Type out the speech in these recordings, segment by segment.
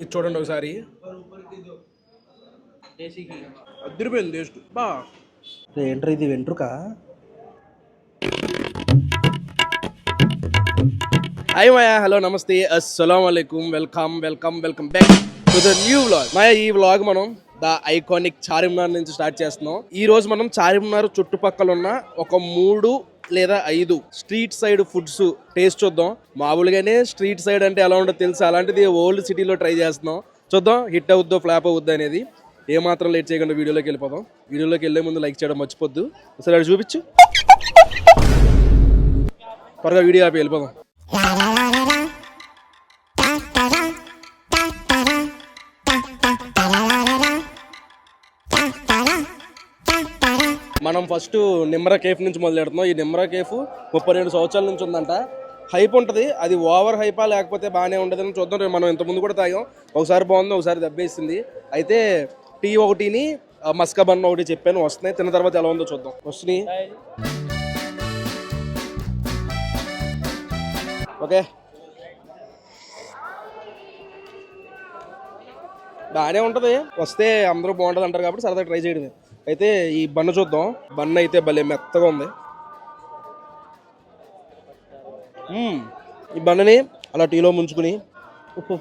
ఇది చూడండి ఒకసారి. అద్దరిపోయింది టేస్ట్ బా. ఏంట్రా ఇది వెంట్రుక? హాయ్ మాయా హలో నమస్తే అస్సలం వాలేకుమ్ welcome welcome welcome back to the new vlog. Maya ఈ వ్లాగ్ మనం ద ఐకానిక్ చార్మినార్ నుంచి స్టార్ట్ చేస్తున్నాం. ఈ రోజు మనం చార్మినార్ చుట్టుపక్కల ఉన్న ఒక మూడు లేదా ఐదు స్ట్రీట్ సైడ్ ఫుడ్స్ టేస్ట్ చూద్దాం. మామూలుగానే స్ట్రీట్ సైడ్ అంటే ఎలా ఉండదో తెలుసు? అలాంటిది ఓల్డ్ సిటీలో ట్రై చేస్తున్నాం. చూద్దాం హిట్ అవుద్దో ఫ్లాప్ అవుద్దో అనేది. ఏమాత్రం లేట్ చేయకుండా వీడియోలోకి వెళ్ళిపోదాం. వీడియోలోకి వెళ్ళే ముందు లైక్ చేయడం మర్చిపోద్దు. ఒకసారి అది చూపించు. త్వరగా వీడియో ఆపి వెళ్ళిపోదాం. మనం ఫస్ట్ నిమ్రా కేఫ్ నుంచి మొదలెడుతున్నాం. ఈ నిమ్రా కేఫ్ ముప్పై రెండు సంవత్సరాల నుంచి ఉందంట. హైప్ ఉంటుంది. అది ఓవర్ హైపా లేకపోతే బాగానే ఉండదని చూద్దాం. రేపు మనం ఇంతకుముందు కూడా తాగాం. ఒకసారి బాగుంది ఒకసారి దెబ్బేసింది. అయితే టీ ఒకటిని మస్కా బన్ ఒకటి చెప్పాను. వస్తున్నాయి. తిన్న తర్వాత ఎలా ఉందో చూద్దాం. వస్తున్నాయి. ఓకే. బాగానే ఉంటుంది. వస్తే అందరూ బాగుంటుంది అంటారు కాబట్టి సరదా ట్రై చేయడమే. అయితే ఈ బన్న చూద్దాం. బన్న అయితే భలే మెత్తగా ఉంది. ఈ బన్నని అలా టీలో ముంచుకుని. ఉప్పు,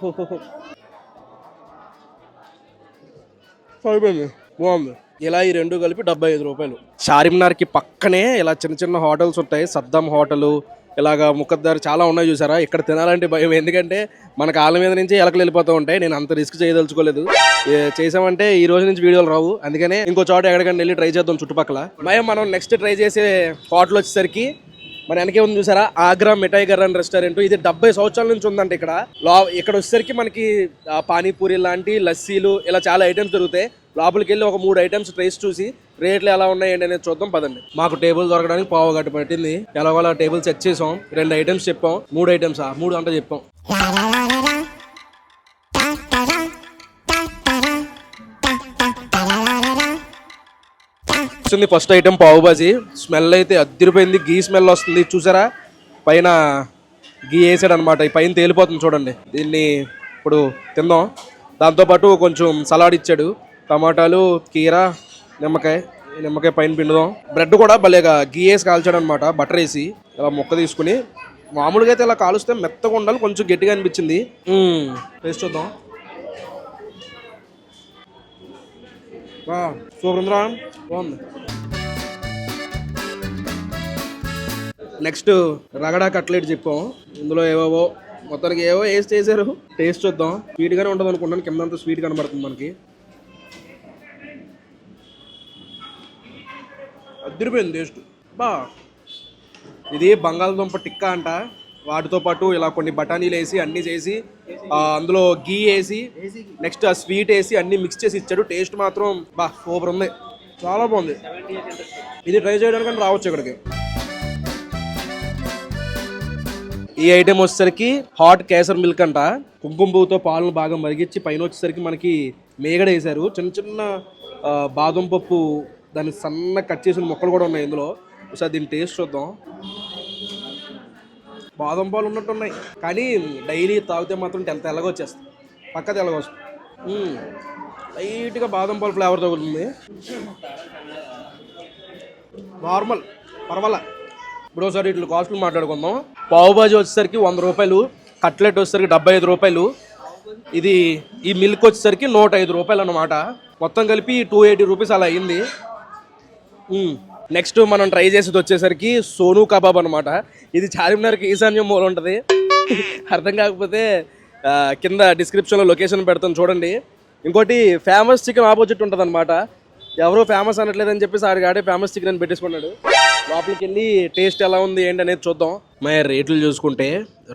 బాగుంది. ఇలా ఈ రెండు కలిపి డెబ్బై ఐదు రూపాయలు. చార్మినార్కి పక్కనే ఇలా చిన్న చిన్న హోటల్స్ ఉంటాయి. సద్దాం హోటలు ఇలాగ ముఖద్దారు చాలా ఉన్నాయి చూసారా? ఇక్కడ తినాలంటే భయం. ఎందుకంటే మన కాళ్ళ మీద నుంచి ఎలకలు వెళ్ళిపోతూ ఉంటాయి. నేను అంత రిస్క్ చేయదలుచుకోలేదు. చేసామంటే ఈ రోజు నుంచి వీడియోలు రావు. అందుకనే ఇంకో చోట ఎక్కడికైనా వెళ్ళి ట్రై చేద్దాం చుట్టుపక్కల. భయం మనం నెక్స్ట్ ట్రై చేసే స్పాట్లు వచ్చేసరికి మన వెనకే ఉంది చూసారా? ఆగ్రా మిఠాయి గర్రన్ రెస్టారెంట్. ఇది డెబ్బై సంవత్సరాల నుంచి ఉందంట ఇక్కడ. లో ఇక్కడ వచ్చేసరికి మనకి పానీపూరి లాంటి లస్సీలు ఇలా చాలా ఐటమ్స్ దొరుకుతాయి. లోపలికి వెళ్ళి ఒక మూడు ఐటమ్స్ ట్రేస్ చూసి రేట్లు ఎలా ఉన్నాయి ఏంటి అనేది చూద్దాం పదండి. మాకు టేబుల్ దొరకడానికి పావు గంట పట్టింది. ఎలాగోలా టేబుల్ సెట్ చేసాం. రెండు ఐటమ్స్ చెప్పాం. మూడు ఐటమ్స్ మూడు అంటే చెప్పాం. వచ్చింది ఫస్ట్ ఐటమ్ పావు బాజీ స్మెల్ అయితే అద్దరిపోయింది. గీ స్మెల్ వస్తుంది. చూసారా? పైన గీ వేసాడు అనమాట ఈ పైన తేలిపోతుంది చూడండి. దీన్ని ఇప్పుడు తిందాం. దాంతోపాటు కొంచెం సలాడ్ ఇచ్చాడు. టమాటాలు కీర నిమ్మకాయ. నిమ్మకాయ పైన పిండుదాం. బ్రెడ్ కూడా భలేగా గీ వేసి కాల్చాడు అనమాట బటర్ వేసి ఇలా ముక్క తీసుకుని. మామూలుగా అయితే ఇలా కాలుస్తే మెత్తగా ఉండాలి. కొంచెం గట్టిగా అనిపించింది. టేస్ట్ చూద్దాం. సూపర్ ఉందిరా. బాగుంది. నెక్స్ట్ రగడా కట్లెట్ చెప్పాం. ఇందులో ఏవేవో మొత్తానికి ఏవో వేసి చేశారు. టేస్ట్ చూద్దాం. స్వీట్గానే ఉంటుంది అనుకుంటాను. కింద అంతా స్వీట్ కనబడుతుంది మనకి. అద్దరిపోయింది టేస్ట్ బా. ఇది బంగాళదుంప టిక్కా అంట. వాటితో పాటు ఇలా కొన్ని బఠానీలు వేసి అన్నీ చేసి అందులో గీ వేసి నెక్స్ట్ ఆ స్వీట్ వేసి అన్ని మిక్స్ చేసి ఇచ్చాడు. టేస్ట్ మాత్రం బా సూపర్ ఉంది. చాలా బాగుంది. ఇది ట్రై చేయడానికి రావచ్చు ఇక్కడికి. ఈ ఐటెం వచ్చేసరికి హాట్ కేసర్ మిల్క్ అంట. కుంకుమ పువ్వుతో పాలను బాగా మరిగించి పైన వచ్చేసరికి మనకి మేగడ వేశారు. చిన్న చిన్న బాదం పప్పు దాన్ని సన్న కట్ చేసిన ముక్కలు కూడా ఉన్నాయి ఇందులో. ఒకసారి దీని టేస్ట్ చూద్దాం. బాదం పాలు ఉన్నట్టు ఉన్నాయి కానీ డైలీ తాగితే మాత్రం తెల్ల తెల్లగా వచ్చేస్తుంది పక్క తెల్లగా వస్తుంది. లైట్గా బాదం పాలు ఫ్లేవర్ తగులుతుంది. నార్మల్ పర్వాలా. ఇప్పుడు ఒకసారి ఇట్లా కాస్ట్లు మాట్లాడుకుందాం పావుబాజీ వచ్చేసరికి వంద రూపాయలు కట్లెట్ వచ్చేసరికి డెబ్బై ఐదు రూపాయలు. ఇది ఈ మిల్క్ వచ్చేసరికి నూట ఐదు రూపాయలు అన్నమాట. మొత్తం కలిపి టూ ఎయిటీ రూపీస్ అలా అయింది. నెక్స్ట్ మనం ట్రై చేసేది వచ్చేసరికి సోను కబాబ్ అనమాట ఇది చార్మినార్కి ఈశాన్యం మూల ఉంటుంది. అర్థం కాకపోతే కింద డిస్క్రిప్షన్లో లొకేషన్ పెడతాను చూడండి. ఇంకోటి ఫేమస్ చికెన్ ఆపోజిట్ ఉంటుంది అనమాట ఎవరో ఫేమస్ అనట్లేదని చెప్పేసి ఆడికి ఫేమస్ చికెన్ అని పెట్టేసుకున్నాడు. లోపలికి వెళ్ళి టేస్ట్ ఎలా ఉంది ఏంటి అనేది చూద్దాం. మరి రేట్లు చూసుకుంటే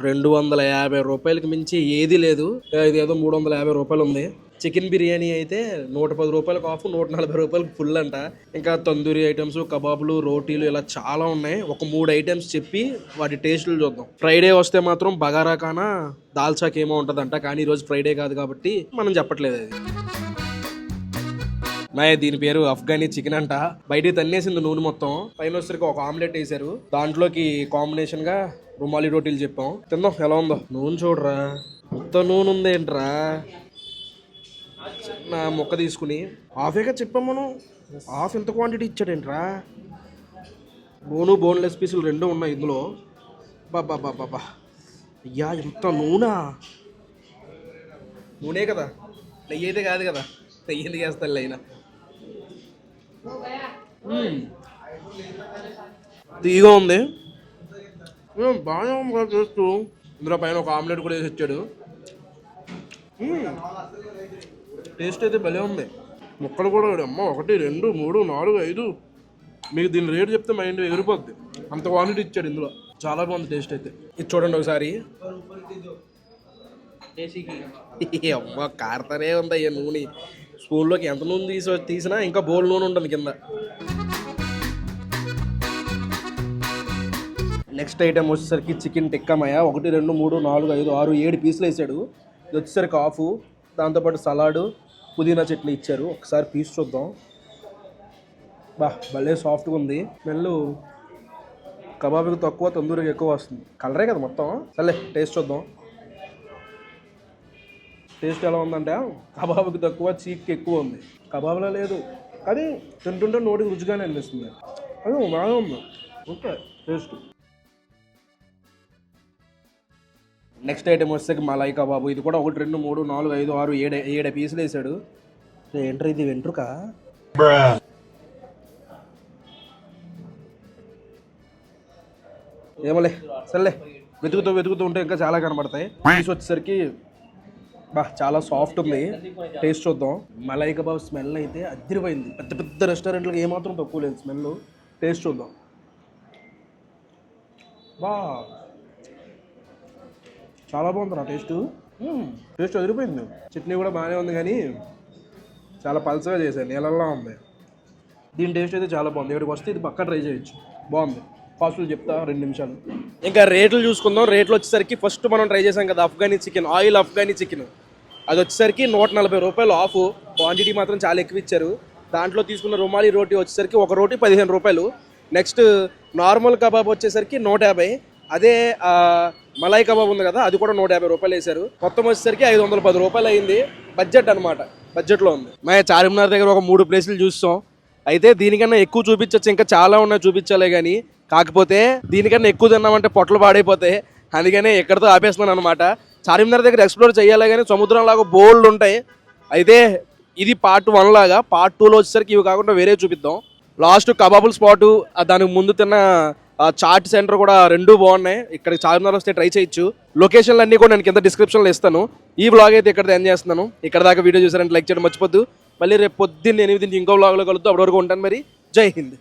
రెండు వందల యాభై రూపాయలకి మించి ఏది లేదు. ఇది ఏదో మూడు వందల యాభై రూపాయలు ఉంది. చికెన్ బిర్యానీ అయితే నూట పది రూపాయలకు ఆఫ్ నూట నలభై రూపాయలకు ఫుల్ అంట. ఇంకా తందూరి ఐటమ్స్ కబాబులు రోటీలు ఇలా చాలా ఉన్నాయి. ఒక మూడు ఐటమ్స్ చెప్పి వాటి టేస్టులు చూద్దాం. ఫ్రైడే వస్తే మాత్రం బగారా కానా దాల్చాకేమో ఉంటుందంట. కానీ ఈరోజు ఫ్రైడే కాదు కాబట్టి మనం చెప్పట్లేదు అది. మాయ దీని పేరు అఫ్ఘనీ చికెన్ అంట. బయట తన్నేసింది నూనె మొత్తం. పైన వచ్చరికి ఒక ఆమ్లెట్ వేసారు. దాంట్లోకి కాంబినేషన్గా రుమాలి రోటీలు చెప్పాం. తిందాం ఎలా ఉందో? నూనె చూడరా. మొత్తం నూనె ఉంది ఏంట్రా? నా మొక్క తీసుకుని. హాఫేగా చెప్పాం మనం. హాఫ్ ఎంత క్వాంటిటీ ఇచ్చాడేంట్రా? బోను బోన్లెస్ పీసులు రెండు ఉన్నాయి ఇందులో. బాబా బాబా బా అయ్యా ఎంత నూనె. నూనె కదా? నెయ్యి అయితే కాదు కదా? నెయ్యి ఎందుకు వేస్తాను అయినా తీగా ఉంది. కదా టేస్ట్. ఇందులో పైన ఒక ఆమ్లెట్ కూడా వేసి ఇచ్చాడు. టేస్ట్ అయితే భలే ఉంది. ముక్కలు కూడా అమ్మ ఒకటి రెండు మూడు నాలుగు ఐదు. మీకు దీని రేటు చెప్తే మైండ్ ఎగిరిపోద్ది. అంత క్వాంటిటీ ఇచ్చాడు ఇందులో. చాలా బాగుంది టేస్ట్ అయితే. ఇది చూడండి ఒకసారి. అమ్మ కారతనే ఉంది అయ్యా నూనె. స్కూల్లోకి ఎంత నూనె తీసి తీసినా ఇంకా బోల్ నూనె ఉంటుంది కింద. నెక్స్ట్ ఐటమ్ వచ్చేసరికి చికెన్ టిక్కామయ్య. ఒకటి రెండు మూడు నాలుగు ఐదు ఆరు ఏడు పీసులు వేసాడు. ఇది వచ్చేసరికి ఆఫ్. దాంతోపాటు సలాడు పుదీనా చట్నీ ఇచ్చారు. ఒకసారి పీస్ చూద్దాం. బా భలే సాఫ్ట్గా ఉంది. స్మెల్ కబాబీకి తక్కువ తందూరికి ఎక్కువ వస్తుంది. కలరే కదా మొత్తం. సర్లే టేస్ట్ చూద్దాం. టేస్ట్ ఎలా ఉందంటే కబాబుకి తక్కువ చీక్కి ఎక్కువ ఉంది. కబాబ్లో లేదు కానీ తింటుంటే నోటికి రుచిగానే అనిపిస్తుంది. అది బాగా ఉంది. Okay taste. నెక్స్ట్ ఐటమ్ వచ్చేసరికి మలాయి కబాబు. ఇది కూడా ఒకటి రెండు మూడు నాలుగు ఐదు ఆరు ఏడు ఏడు పీసులు వేసాడు. ఏంట్రీ ఇది వెంట్రుక? ఏమోలే సర్లే. వెతుకుతూ వెతుకుతూ ఉంటే ఇంకా చాలా కనబడతాయి. పీస్ వచ్చేసరికి బా చాలా సాఫ్ట్ ఉంది. టేస్ట్ చూద్దాం. మలాయి కబాబ్ స్మెల్ అయితే అదిరిపోయింది. పెద్ద పెద్ద రెస్టారెంట్లకు ఏమాత్రం తక్కువ లేదు స్మెల్ టేస్ట్ చూద్దాం. బా. చాలా బాగుంది నా టేస్ట్ టేస్ట్ అదిరిపోయింది. చట్నీ కూడా బాగానే ఉంది కానీ చాలా పల్చగా చేశాను నీళ్ళల్లో ఉంది. దీని టేస్ట్ అయితే చాలా బాగుంది. ఇక్కడికి వస్తే ఇది పక్క ట్రై చేయొచ్చు. బాగుంది. ఫాస్ట్లో చెప్తా రెండు నిమిషాలు. ఇంకా రేట్లు చూసుకుందాం. రేట్లు వచ్చేసరికి ఫస్ట్ మనం ట్రై చేసాం కదా Afghani chicken oil Afghani chicken. అది వచ్చేసరికి నూట నలభై రూపాయలు ఆఫ్. క్వాంటిటీ మాత్రం చాలా ఎక్కువ ఇచ్చారు. దాంట్లో తీసుకున్న రుమాలి రోటీ వచ్చేసరికి ఒక రోటీ పదిహేను రూపాయలు. నెక్స్ట్ నార్మల్ కబాబ్ వచ్చేసరికి నూట యాభై. అదే ఆ, మలాయి కబాబ్ ఉంది కదా అది కూడా నూట యాభై రూపాయలు వేశారు మొత్తం వచ్చేసరికి ఐదు వందల పది రూపాయలు అయింది. బడ్జెట్ అనమాట బడ్జెట్లో ఉంది. మా చార్మినార్ దగ్గర ఒక మూడు ప్లేసులు చూస్తాం. అయితే దీనికన్నా ఎక్కువ చూపించవచ్చు ఇంకా చాలా ఉన్నాయి చూపించాలే కానీ కాకపోతే దీనికన్నా ఎక్కువ తిన్నామంటే పొట్టలు పాడైపోతాయి అందుకనే ఎక్కడితో ఆపేస్తున్నాను అనమాట చార్మినార్ దగ్గర ఎక్స్ప్లోర్ చేయాలి కానీ సముద్రం లాగా బోల్డ్ ఉంటాయి. అయితే ఇది పార్ట్ వన్ లాగా. పార్ట్ టూలో వచ్చేసరికి ఇవి కాకుండా వేరే చూపిద్దాం. లాస్ట్ కబాబుల్ స్పాటు దానికి ముందు తిన్న చాట్ సెంటర్ కూడా రెండు బాగున్నాయి. ఇక్కడ చార్మినార్ వస్తే ట్రై చేయొచ్చు. లొకేషన్లు అన్నీ కూడా నేను కింద డిస్క్రిప్షన్లో ఇస్తాను. ఈ బ్లాగ్ అయితే ఇక్కడ ఎండ్ చేస్తున్నాను. ఇక్కడ దాకా వీడియో చూసారంటే లైక్ చేయడం మర్చిపోద్దు. మళ్ళీ రేపు పొద్దున్న ఎనిమిది ఇంకో బ్లాగ్లో కలుద్దాం. అప్పటివరకు ఉంటాను మరి. జై హింద్.